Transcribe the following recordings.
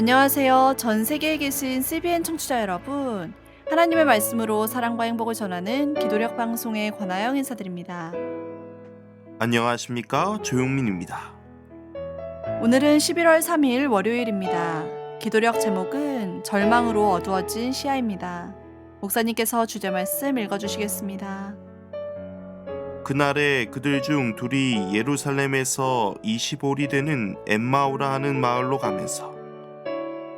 안녕하세요. 전 세계에 계신 CBN 청취자 여러분. 하나님의 말씀으로 사랑과 행복을 전하는 기도력 방송의 권하영 인사드립니다. 안녕하십니까 조용민입니다. 오늘은 11월 3일 월요일입니다. 기도력 제목은 절망으로 어두워진 시야입니다. 목사님께서 주제 말씀 읽어주시겠습니다. 그날에 그들 중 둘이 예루살렘에서 25리 되는 엠마오라 하는 마을로 가면서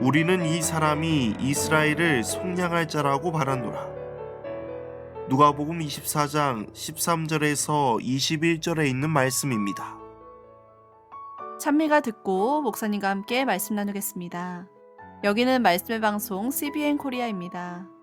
우리는 이 사람이 이스라엘을 속량할 자라고 바라노라. 누가복음 24장 13절에서 21절에 있는 말씀입니다. 찬미가 듣고 목사님과 함께 말씀 나누겠습니다. 여기는 말씀의 방송 CBN 코리아입니다.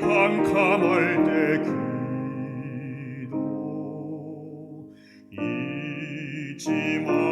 캄캄할 때 기도 잊지 마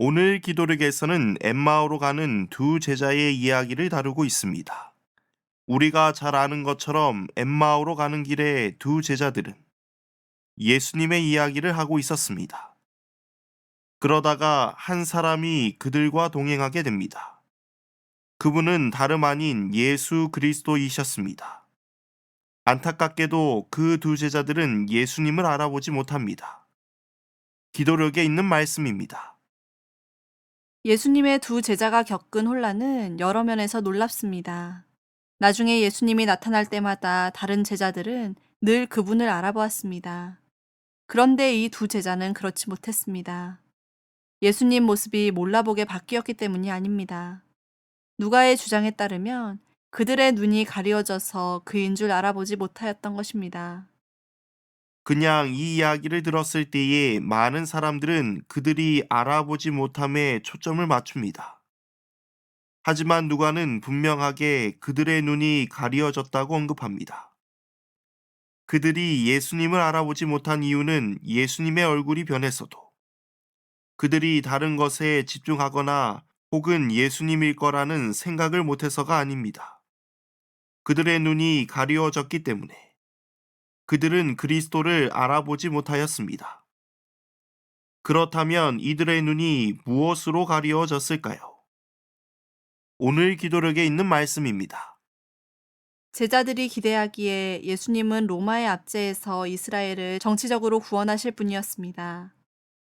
오늘 기도력에서는 엠마오로 가는 두 제자의 이야기를 다루고 있습니다. 우리가 잘 아는 것처럼 엠마오로 가는 길에 두 제자들은 예수님의 이야기를 하고 있었습니다. 그러다가 한 사람이 그들과 동행하게 됩니다. 그분은 다름 아닌 예수 그리스도이셨습니다. 안타깝게도 그 두 제자들은 예수님을 알아보지 못합니다. 기도력에 있는 말씀입니다. 예수님의 두 제자가 겪은 혼란은 여러 면에서 놀랍습니다. 나중에 예수님이 나타날 때마다 다른 제자들은 늘 그분을 알아보았습니다. 그런데 이 두 제자는 그렇지 못했습니다. 예수님 모습이 몰라보게 바뀌었기 때문이 아닙니다. 누가의 주장에 따르면 그들의 눈이 가리워져서 그인 줄 알아보지 못하였던 것입니다. 그냥 이 이야기를 들었을 때에 많은 사람들은 그들이 알아보지 못함에 초점을 맞춥니다. 하지만 누가는 분명하게 그들의 눈이 가리어졌다고 언급합니다. 그들이 예수님을 알아보지 못한 이유는 예수님의 얼굴이 변해서도 그들이 다른 것에 집중하거나 혹은 예수님일 거라는 생각을 못해서가 아닙니다. 그들의 눈이 가리워졌기 때문에 그들은 그리스도를 알아보지 못하였습니다. 그렇다면 이들의 눈이 무엇으로 가리워졌을까요? 오늘 기도력에 있는 말씀입니다. 제자들이 기대하기에 예수님은 로마의 압제에서 이스라엘을 정치적으로 구원하실 분이었습니다.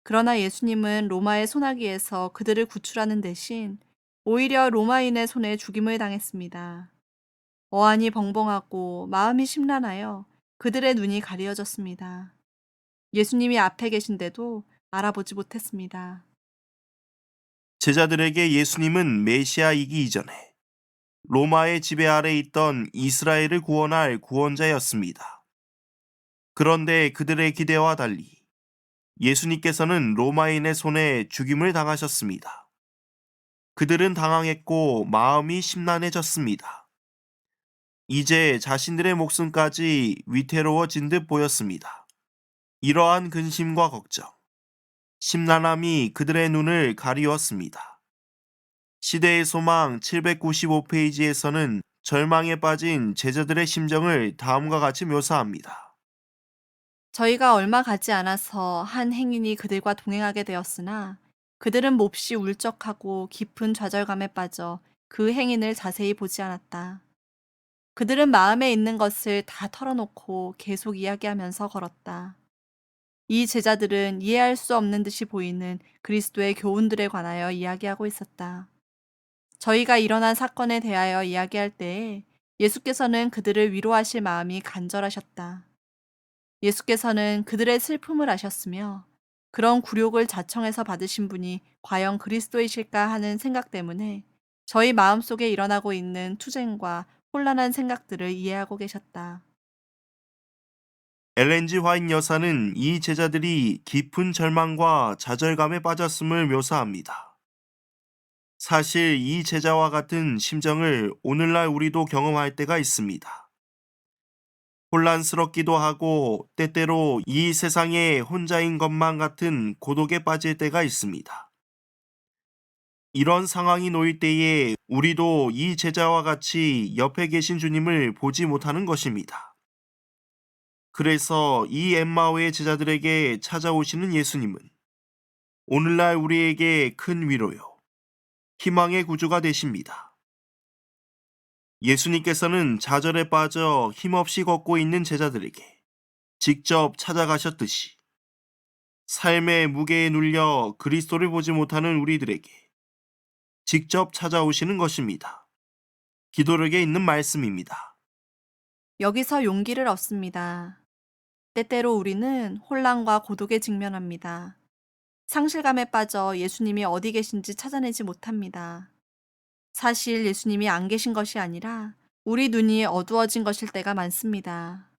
그러나 예수님은 로마의 소나기에서 그들을 구출하는 대신 오히려 로마인의 손에 죽임을 당했습니다. 어안이 벙벙하고 마음이 심란하여 그들의 눈이 가리어졌습니다. 예수님이 앞에 계신데도 알아보지 못했습니다. 제자들에게 예수님은 메시아이기 이전에 로마의 지배 아래 있던 이스라엘을 구원할 구원자였습니다. 그런데 그들의 기대와 달리 예수님께서는 로마인의 손에 죽임을 당하셨습니다. 그들은 당황했고 마음이 심란해졌습니다. 이제 자신들의 목숨까지 위태로워진 듯 보였습니다. 이러한 근심과 걱정, 심란함이 그들의 눈을 가리웠습니다. 시대의 소망 795페이지에서는 절망에 빠진 제자들의 심정을 다음과 같이 묘사합니다. 저희가 얼마 가지 않아서 한 행인이 그들과 동행하게 되었으나 그들은 몹시 울적하고 깊은 좌절감에 빠져 그 행인을 자세히 보지 않았다. 그들은 마음에 있는 것을 다 털어놓고 계속 이야기하면서 걸었다. 이 제자들은 이해할 수 없는 듯이 보이는 그리스도의 교훈들에 관하여 이야기하고 있었다. 저희가 일어난 사건에 대하여 이야기할 때에 예수께서는 그들을 위로하실 마음이 간절하셨다. 예수께서는 그들의 슬픔을 아셨으며 그런 굴욕을 자청해서 받으신 분이 과연 그리스도이실까 하는 생각 때문에 저희 마음속에 일어나고 있는 투쟁과 혼란한 생각들을 이해하고 계셨다. 엘렌지 화인 여사는 이 제자들이 깊은 절망과 좌절감에 빠졌음을 묘사합니다. 사실 이 제자와 같은 심정을 오늘날 우리도 경험할 때가 있습니다. 혼란스럽기도 하고 때때로 이 세상에 혼자인 것만 같은 고독에 빠질 때가 있습니다. 이런 상황이 놓일 때에 우리도 이 제자와 같이 옆에 계신 주님을 보지 못하는 것입니다. 그래서 이 엠마오의 제자들에게 찾아오시는 예수님은 오늘날 우리에게 큰 위로요, 희망의 구주가 되십니다. 예수님께서는 좌절에 빠져 힘없이 걷고 있는 제자들에게 직접 찾아가셨듯이 삶의 무게에 눌려 그리스도를 보지 못하는 우리들에게 직접 찾아오시는 것입니다. 기도력에 있는 말씀입니다. 여기서 용기를 얻습니다. 때때로 우리는 혼란과 고독에 직면합니다. 상실감에 빠져 예수님이 어디 계신지 찾아내지 못합니다. 사실 예수님이 안 계신 것이 아니라 우리 눈이 어두워진 것일 때가 많습니다.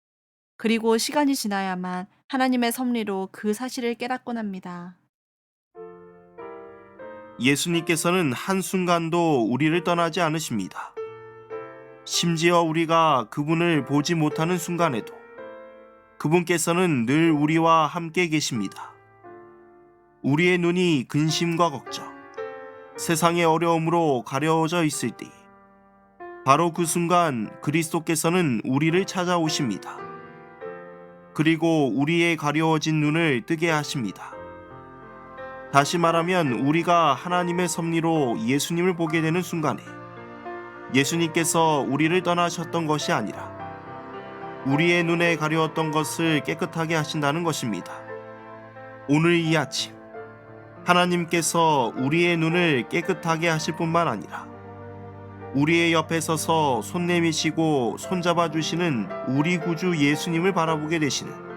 그리고 시간이 지나야만 하나님의 섭리로 그 사실을 깨닫곤 합니다. 예수님께서는 한순간도 우리를 떠나지 않으십니다. 심지어 우리가 그분을 보지 못하는 순간에도 그분께서는 늘 우리와 함께 계십니다. 우리의 눈이 근심과 걱정, 세상의 어려움으로 가려워져 있을 때, 바로 그 순간 그리스도께서는 우리를 찾아오십니다. 그리고 우리의 가려워진 눈을 뜨게 하십니다. 다시 말하면 우리가 하나님의 섭리로 예수님을 보게 되는 순간에 예수님께서 우리를 떠나셨던 것이 아니라 우리의 눈에 가려웠던 것을 깨끗하게 하신다는 것입니다. 오늘 이 아침 하나님께서 우리의 눈을 깨끗하게 하실 뿐만 아니라 우리의 옆에 서서 손 내미시고 손잡아 주시는 우리 구주 예수님을 바라보게 되시는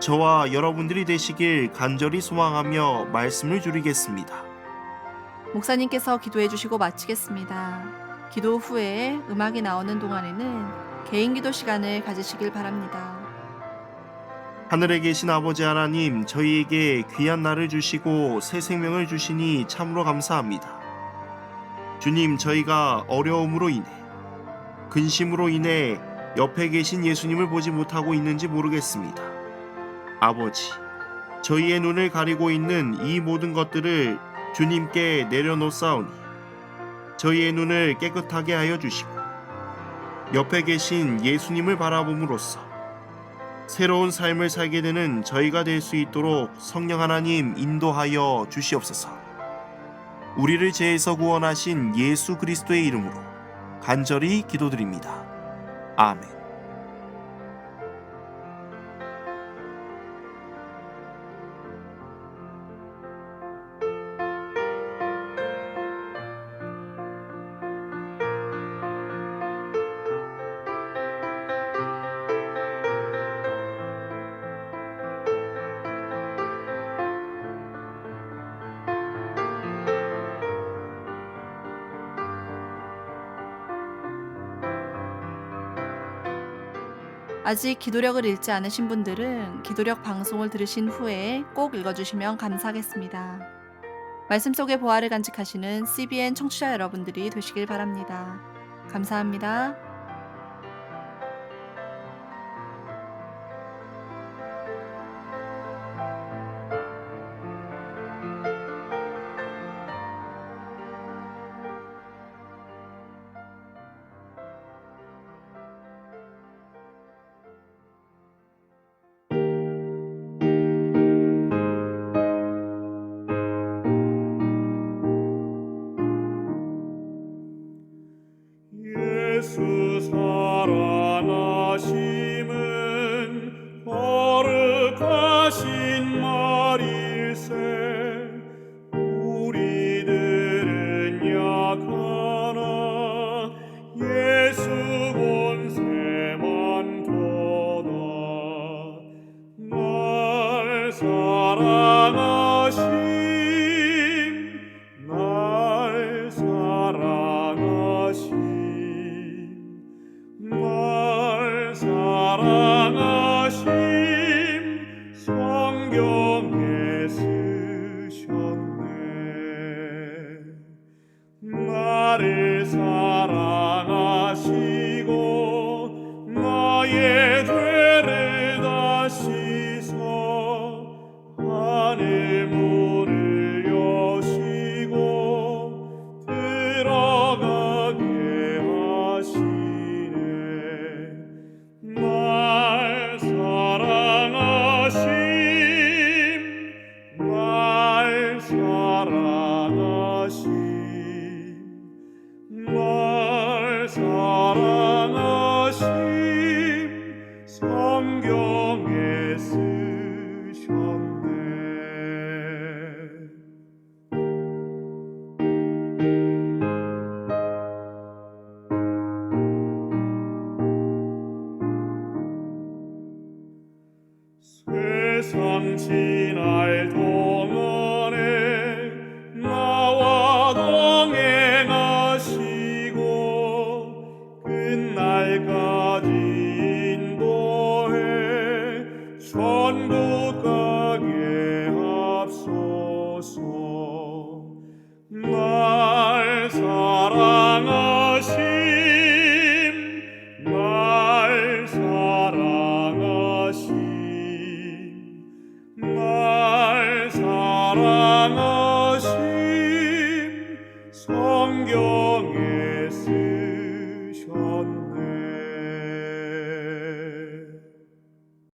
저와 여러분들이 되시길 간절히 소망하며 말씀을 줄이겠습니다. 목사님께서 기도해 주시고 마치겠습니다. 기도 후에 음악이 나오는 동안에는 개인 기도 시간을 가지시길 바랍니다. 하늘에 계신 아버지 하나님, 저희에게 귀한 날을 주시고 새 생명을 주시니 참으로 감사합니다. 주님, 저희가 어려움으로 인해, 근심으로 인해 옆에 계신 예수님을 보지 못하고 있는지 모르겠습니다. 아버지, 저희의 눈을 가리고 있는 이 모든 것들을 주님께 내려놓사오니, 저희의 눈을 깨끗하게 하여 주시고, 옆에 계신 예수님을 바라봄으로써 새로운 삶을 살게 되는 저희가 될 수 있도록 성령 하나님 인도하여 주시옵소서. 우리를 죄에서 구원하신 예수 그리스도의 이름으로 간절히 기도드립니다. 아멘. 아직 기도력을 잃지 않으신 분들은 기도력 방송을 들으신 후에 꼭 읽어주시면 감사하겠습니다. 말씀 속의 보화를 간직하시는 CBN 청취자 여러분들이 되시길 바랍니다. 감사합니다.